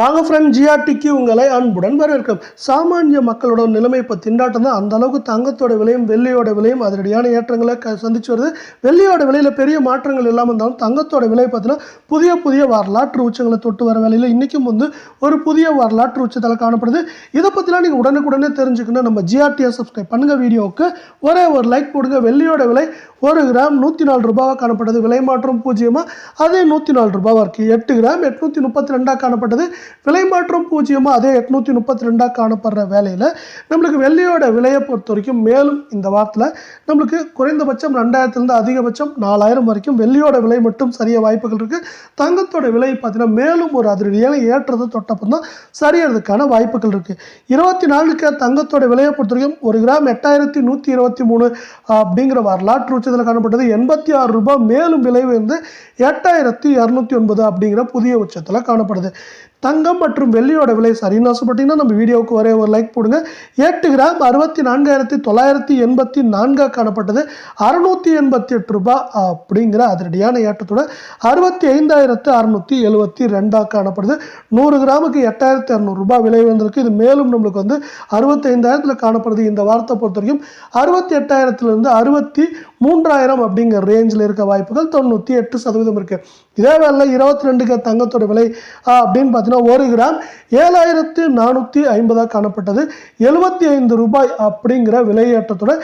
வாங்க ஃப்ரெண்ட் ஜிஆர்டிக்கு உங்களை அன்புடன் வரவேற்கும். சாமானிய மக்களோட நிலைமை இப்போ திண்டாட்டம் தான். அந்த அளவுக்கு தங்கத்தோட விலையும் வெள்ளியோட விலையும் அதிரடியான ஏற்றங்களை க சந்திச்சு வருது. வெள்ளியோட விலையில் பெரிய மாற்றங்கள் இல்லாமல் இருந்தாலும் தங்கத்தோட விலை பார்த்தீங்கன்னா புதிய புதிய வரலாற்று உச்சங்களை தொட்டு வர வேலையில் இன்றைக்கும் வந்து ஒரு புதிய வரலாற்று உச்சத்தில் காணப்படுது. இதை பற்றிலாம் நீங்கள் உடனுக்குடனே தெரிஞ்சுக்கணும். நம்ம ஜிஆர்டியை சப்ஸ்கிரைப் பண்ணுங்கள் வீடியோவுக்கு. ஒரே ஒரு லைக் போடுங்க. வெள்ளியோட விலை ஒரு கிராம் நூற்றி நாலு ரூபாவாக காணப்பட்டது. விலை மாற்றம் பூஜ்ஜியமாக அதே நூற்றி நாலு ரூபாவாக இருக்குது எட்டு கிராம் எட்நூற்றி முப்பத்தி ரெண்டாக காணப்பட்டது. விலை மாற்றம் பூஜ்ஜியமாக அதே எட்நூற்றி முப்பத்தி ரெண்டாக காணப்படுற வேலையில் நம்மளுக்கு வெள்ளியோட விலையை பொறுத்த வரைக்கும் மேலும் இந்த வாரத்தில் நம்மளுக்கு குறைந்தபட்சம் ரெண்டாயிரத்துலேருந்து அதிகபட்சம் நாலாயிரம் வரைக்கும் வெள்ளியோட விலை மட்டும் சரிய வாய்ப்புகள் இருக்குது தங்கத்தோட விலை பார்த்தீங்கன்னா மேலும் ஒரு அதிரடியான ஏற்றத்தை தொட்டப்பம் தான் சரியறதுக்கான வாய்ப்புகள் இருக்குது இருபத்தி நாலுக்கு தங்கத்தோட விலையை பொறுத்த வரைக்கும் ஒரு கிராம் எட்டாயிரத்தி நூற்றி இருபத்தி மூணு அப்படிங்கிற வரலாற்று உச்சத்தில் காணப்பட்டது. எண்பத்தி ஆறு ரூபாய் மேலும் விலை வந்து எட்டாயிரத்தி இரநூத்தி ஒன்பது அப்படிங்கிற புதிய உச்சத்தில் காணப்படுது. தங்கம் மற்றும் வெள்ளியோட விலை சரின்னு ஆசைப்பட்டீங்கன்னா நம்ம வீடியோவுக்கு ஒரே ஒரு லைக் போடுங்க. எட்டு கிராம் அறுபத்தி நான்காயிரத்தி தொள்ளாயிரத்தி எண்பத்தி நான்காக காணப்பட்டது. அறுநூத்தி எண்பத்தி எட்டு ரூபாய் அப்படிங்கிற அதிரடியான ஏற்றத்தோட அறுபத்தி ஐந்தாயிரத்து அறுநூத்தி எழுபத்தி ரெண்டாக காணப்படுது. நூறு கிராமுக்கு எட்டாயிரத்தி இரநூறுபா விலை வந்திருக்கு இது மேலும் நம்மளுக்கு வந்து அறுபத்தி ஐந்தாயிரத்தில் காணப்படுது இந்த வாரத்தை பொறுத்த வரைக்கும். அறுபத்தி எட்டாயிரத்துலேருந்து அறுபத்தி மூன்றாயிரம் அப்படிங்கிற ரேஞ்சில் இருக்க வாய்ப்புகள் தொண்ணூற்றி எட்டு சதவீதம் இருக்குது இதே வேலை இருபத்தி ரெண்டுக்கு தங்கத்தோட விலை அப்படின்னு பார்த்தீங்கன்னா ஒரு கிராம் ஏழாயிரத்து நானூற்றி ஐம்பதாக காணப்பட்டது. எழுபத்தி ஐந்து ரூபாய் அப்படிங்கிற விலையேற்றத்தோட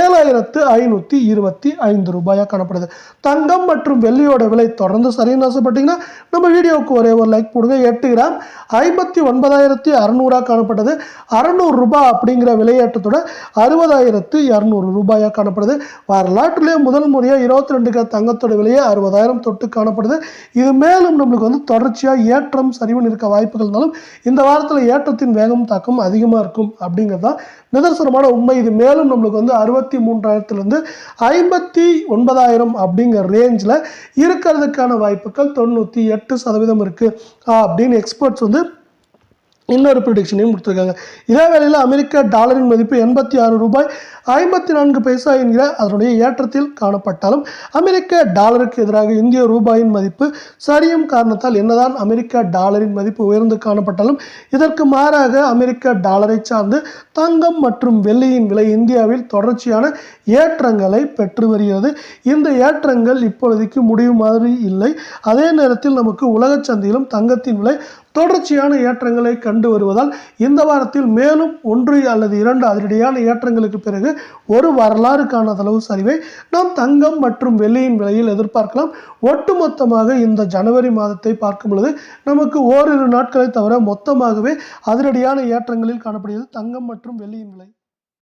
ஏழாயிரத்து ஐநூற்றி இருபத்தி ஐந்து ரூபாயாக காணப்படுது. தங்கம் மற்றும் வெள்ளியோட விலை தொடர்ந்து சரின்னு ஆசைப்பட்டீங்கன்னா நம்ம வீடியோவுக்கு ஒரே ஒரு லைக் போடுங்க. எட்டு கிராம் ஐம்பத்தி ஒன்பதாயிரத்தி அறநூறாக காணப்பட்டது. அறநூறு ரூபாய் அப்படிங்கிற விலையேற்றத்தோட அறுபதாயிரத்து இரநூறு ரூபாயாக காணப்படுது. வரலாற்றிலே முதல் முறையாக இருபத்தி ரெண்டுக்கு தங்கத்தோட விலையே அறுபதாயிரம் தொட்டு காணப்படுது. இது மேலும் நம்மளுக்கு வந்து தொடர்ச்சியாக ஏற்றம் சரிவுன்னு இருக்க வாய்ப்புகள் இருந்தாலும் இந்த வாரத்தில் ஏற்றத்தின் வேகம் தாக்கம் அதிகமாக இருக்கும் அப்படிங்கிறது தான் நிதர்சனமான உண்மை. இது மேலும் நம்மளுக்கு வந்து அறுபத்தி மூன்றாயிரத்துலேருந்து ஐம்பத்தி ஒன்பதாயிரம் அப்படிங்கிற ரேஞ்சில் இருக்கிறதுக்கான வாய்ப்புகள் தொண்ணூற்றி எட்டு சதவீதம் இருக்குது அப்படின்னு எக்ஸ்பர்ட்ஸ் வந்து இன்னொரு ப்ரிடிக்ஷனையும் கொடுத்துருக்காங்க. இதே வேளையில் அமெரிக்க டாலரின் மதிப்பு எண்பத்தி ஆறு ரூபாய் ஐம்பத்தி நான்கு பைசா என்கிற அதனுடைய ஏற்றத்தில் காணப்பட்டாலும் அமெரிக்க டாலருக்கு எதிராக இந்திய ரூபாயின் மதிப்பு சரியும் காரணத்தால் என்னதான் அமெரிக்க டாலரின் மதிப்பு உயர்ந்து காணப்பட்டாலும் இதற்கு மாறாக அமெரிக்க டாலரை சார்ந்து தங்கம் மற்றும் வெள்ளியின் விலை இந்தியாவில் தொடர்ச்சியான ஏற்றங்களை பெற்று வருகிறது. இந்த ஏற்றங்கள் இப்பொழுதைக்கு முடியும் மாதிரி இல்லை. அதே நேரத்தில் நமக்கு உலக சந்தையிலும் தங்கத்தின் விலை தொடர்ச்சியான ஏற்றங்களை கண்டு கண்டு வருவதால் இந்த வாரத்தில் மேலும் ஒன்று அல்லது இரண்டு அதிரடியான ஏற்றங்களுக்கு பிறகு ஒரு வரலாறு காணாத அளவு சரிவை நாம் தங்கம் மற்றும் வெள்ளியின் விலையில் எதிர்பார்க்கலாம். ஒட்டுமொத்தமாக இந்த ஜனவரி மாதத்தை பார்க்கும் பொழுது நமக்கு ஓரிரு நாட்களை தவிர மொத்தமாகவே அதிரடியான ஏற்றங்களில் காணப்படுகிறது தங்கம் மற்றும் வெள்ளியின் விலை.